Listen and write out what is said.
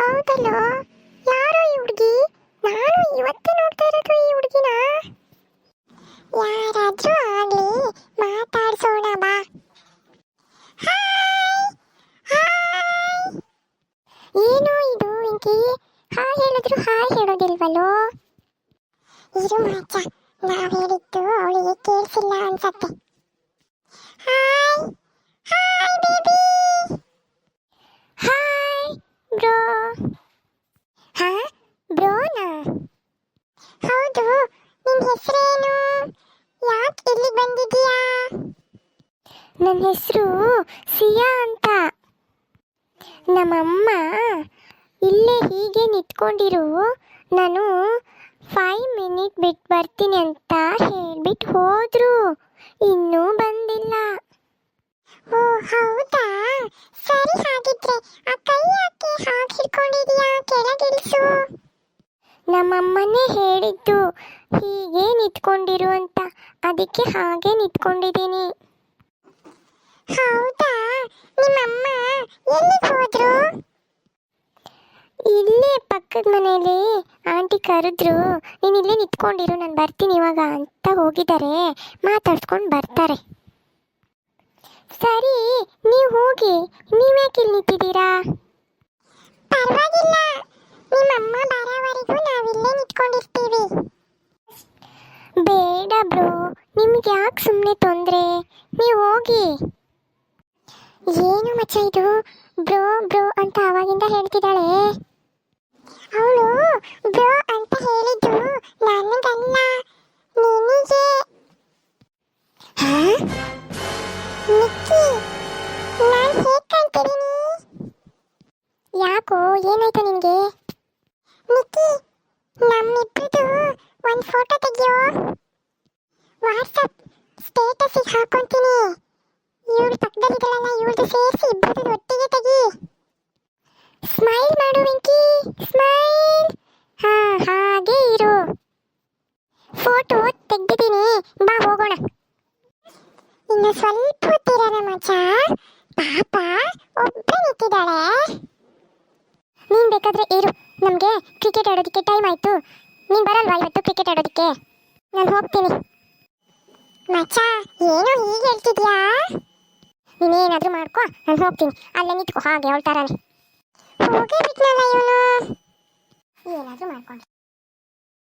ಯಾರಿಲ್ಲೋ ಯಾರು ಈ ಹುಡುಗಿ? ನಾನು ಇವತ್ತೇ ನೋಡ್ತಾ ಇರೋದು ಈ ಹುಡುಗಿನ. ಯಾರಾದ್ರೂ ಆಗ್ಲಿ ಮಾತಾಡ್ಸೋಣ ಬಾ. ಏನು ಇದು ವೆಂಕಿ ಹಾಯ್ ಹೇಳಿದ್ರು ಹಾಯ್ ಹೇಳೋದಿಲ್ವಲ್ಲೋ? ಇರು ಮಾಚ ನಾವ್ ಹೇಳಿದ್ದು ಅವಳಿಗೆ ಕೇಳಿಸಿಲ್ಲ ಅನ್ಸತ್ತೆ. Hi hi baby hi bro ಹಾ ಬ್ರೋನಾ ಹೌದು ನಿನ್ ಹೆಸರೇನು ಯಾಕೆ ಇಲ್ಲಿ ಬಂದಿದೀಯಾ ನನ್ನ ಹೆಸರು ಸಿಯಾ ಅಂತ. ನಮ್ಮಮ್ಮ ಇಲ್ಲೇ ಹೀಗೆ ನಿಂತ್ಕೊಂಡಿರು. ನಾನು ಫೈವ್ ಮಿನಿಟ್ ಬಿಟ್ಟು ಬರ್ತೀನಿ ಅಂತ ಹೇಳ್ಬಿಟ್ಟು ಹೋದರು. ಇನ್ನೂ ಬಂದಿಲ್ಲ. ಓ ಹೌದಾ? ಸರಿ ಹಾಗಿದ್ರೆ ಆ ಕೈ ಯಾಕೆ ಹಾಗೆ ಹಿಡ್ಕೊಂಡಿದೀಯಾ ಕೆಳಗಿಳಿಸು. ನಮ್ಮಮ್ಮನೇ ಹೇಳಿದ್ದು ಹೀಗೆ ನಿಂತ್ಕೊಂಡಿರು ಅಂತ. ಅದಕ್ಕೆ ಹಾಗೆ ನಿಂತ್ಕೊಂಡಿದ್ದೀನಿ. ಹೌದಾ? ನಿಮ್ಮಮ್ಮ ಎಲ್ಲಿಗೆ ಹೋದ್ರು? ಇಲ್ಲೇ ಪಕ್ಕದ ಮನೆಯಲ್ಲಿ ಆಂಟಿ ಕರೆದ್ರು ನೀನು ಇಲ್ಲೇ ನಿಂತ್ಕೊಂಡಿರು ನಾನು ಬರ್ತೀನಿ ಇವಾಗ ಅಂತ ಹೋಗಿದ್ದಾರೆ ಮಾತಾಡ್ಸ್ಕೊಂಡು ಬರ್ತಾರೆ. ಸರಿ ನೀವು ಹೋಗಿ ನೀವ್ಯಾಕೆ ಇಲ್ಲಿ ನಿಂತಿದ್ದೀರಾ? ಪರವಾಗಿಲ್ಲ. ನಿಮ್ಮಮ್ಮ ಬರೋವರೆಗೂ ನಾವಿಲ್ಲೇ ನಿಂತ್ಕೊಂಡಿರ್ತೀವಿ. ಬೇಡ ಬ್ರೋ ನಿಮ್ಗೆ ಯಾಕೆ ಸುಮ್ಮನೆ ತೊಂದರೆ? ನೀವು ಹೋಗಿ. ಏನು ಮಚ್ಚ ಇದು? ಬ್ರೋ ಬ್ರೋ ಅಂತ ಅವಾಗಿಂದ ಹೇಳ್ತಿದ್ದಾಳೆ. ಅವಳು, ಬ್ರೋ ಅಂತ ಹೇಳಿದ್ದು ನನಗಲ್ಲ, ನಿನಗೆ? ನಿಕ್ಕಿ ನಾನು ಹೇಗೆ ಕಾಣ್ತಿದ್ದೀನಿ? ಯಾಕೋ, ಏನಾಯ್ತು ನಿನಗೆ? ನಿಕ್ಕಿ ನಮ್ಮಿಬ್ಬರದು ಒಂದು ಫೋಟೋ ತೆಗಿಯೋ. ವಾಟ್ಸಪ್ ಸ್ಟೇಟಸಿಗೆ ಹಾಕೊಂತೀನಿ. ಇವಳು ಪಕ್ಕದಲ್ಲಿದ್ದಳಲ್ಲ ಇವಳದು ಸೇರಿಸಿ ಇಬ್ಬರದ್ದು ಒಟ್ಟಿಗೆ ತೆಗಿ. ಸ್ಮೈಲ್ ಮಾಡು ವೆಂಕಿ ಸ್ಮೈಲ್ ಹಾ, ಹಾಗೆ ಇರು. ಫೋಟೋ ತೆಗ್ದಿದ್ದೀನಿ. ಬಾ, ಹೋಗೋಣ. ಇನ್ನು ಸ್ವಲ್ಪ ಹೊತ್ತಿರೋಣ ಮಚ್ಚ. ಪಾಪ ಒಬ್ಬ ನಿಂತಿದ್ದಾಳೆ. ನೀನು ಬೇಕಾದ್ರೆ ಇರು. ನಮಗೆ ಕ್ರಿಕೆಟ್ ಆಡೋದಕ್ಕೆ ಟೈಮ್ ಆಯ್ತು. ನೀನ್ ಬರಲ್ವಾ ಇವತ್ತು ಕ್ರಿಕೆಟ್ ಆಡೋದಕ್ಕೆ? ನಾನು ಹೋಗ್ತೀನಿ. ಮಚ್ಚ, ಏನೋ ಹೀಗೆ ಹೇಳ್ತಿದ್ಯಾ? ನೀನೇನಾದ್ರೂ ಮಾಡ್ಕೋ ನಾನು ಹೋಗ್ತೀನಿ. ಅಲ್ಲೇ ನಿಂತ್ಕೋ ಹಾಗೆ ಥರನೇ ಹೋಗೇ ಬಿಟ್ನಲ್ಲ ಇವನು. ಏನಾದರೂ ಮಾಡ್ಕೊಂಡು